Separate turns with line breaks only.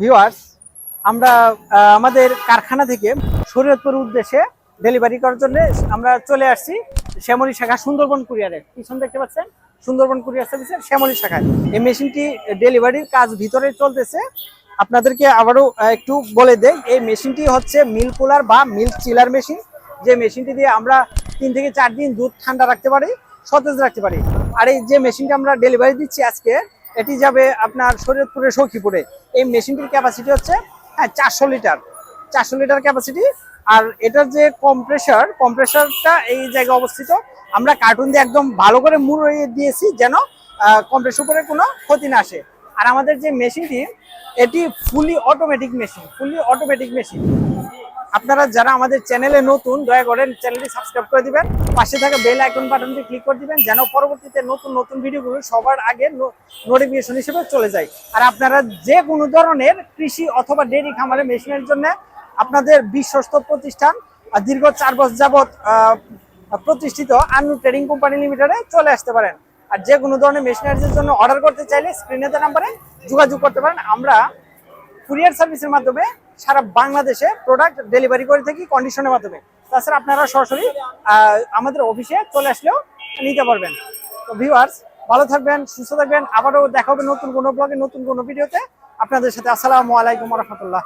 Viewers আমরা আমাদের কারখানা থেকে শরীয়তপুর উদ্দেশ্যে ডেলিভারি করার জন্য আমরা চলে আসছি শ্যামলী শাখা সুন্দরবন কুরিয়ারে। পিছন দেখতে পাচ্ছেন? সুন্দরবন কুরিয়ার সার্ভিসের শ্যামলী শাখায়। এই মেশিনটি ডেলিভারির কাজ ভিতরে চলতেছে। আপনাদেরকে আবারও একটু বলে দেই, এই মেশিনটি হচ্ছে মিল কুলার বা মিল্ক চিলার মেশিন। যে মেশিনটি দিয়ে আমরা তিন থেকে চার দিন দুধ ঠান্ডা রাখতে পারি, সতেজ রাখতে পারি। আর এই যে মেশিনটা আমরা ডেলিভারি দিচ্ছি আজকে এটি যাবে আপনার শরীয়তপুরে সখীপুরে। এই মেশিনটির ক্যাপাসিটি হচ্ছে হ্যাঁ চারশো লিটার। চারশো লিটার ক্যাপাসিটি আর এটার যে কম্প্রেসার কম্প্রেসারটা এই জায়গায় অবস্থিত। আমরা কার্টুন দিয়ে একদম ভালো করে মুড়িয়ে দিয়েছি যেন কম্প্রেসার উপরে কোনো ক্ষতি না আসে। আর আমাদের যে মেশিনটি, এটি fully automatic machine fully automatic machine আপনারা যারা আমাদের চ্যানেলে নতুন, দয়া করে চ্যানেলটি সাবস্ক্রাইব করে দিবেন। পাশে থাকা বেল আইকন বাটনটি ক্লিক করে দিবেন, যেন পরবর্তীতে নতুন নতুন ভিডিওগুলো সবার আগে নোটিফিকেশন হিসেবে চলে যায়। আর আপনারা যে কোনো ধরনের কৃষি অথবা ডেয়ারি খামারের মেশিনের জন্য আপনাদের বিশ্বস্ত প্রতিষ্ঠান, আর দীর্ঘ চার বছর যাবৎ প্রতিষ্ঠিত আনু ট্রেডিং কোম্পানি লিমিটেডে চলে আসতে পারেন। আর যে কোনো ধরনের মেশিনারিজের জন্য অর্ডার করতে চাইলে দেওয়া নাম্বারে যোগাযোগ করতে পারেন। আমরা কুরিয়ার সার্ভিসের মাধ্যমে সারা বাংলাদেশে প্রোডাক্ট ডেলিভারি করে থাকি কন্ডিশনের মাধ্যমে। তাছাড়া আপনারা সরাসরি আমাদের অফিসে চলে আসলেও নিতে পারবেন। তো ভিউয়ার্স ভালো থাকবেন, সুস্থ থাকবেন। আবারও দেখা হবে নতুন কোনো ব্লগে নতুন কোনো ভিডিওতে আপনাদের সাথে আসসালামু আলাইকুম রহমতুল্লাহ।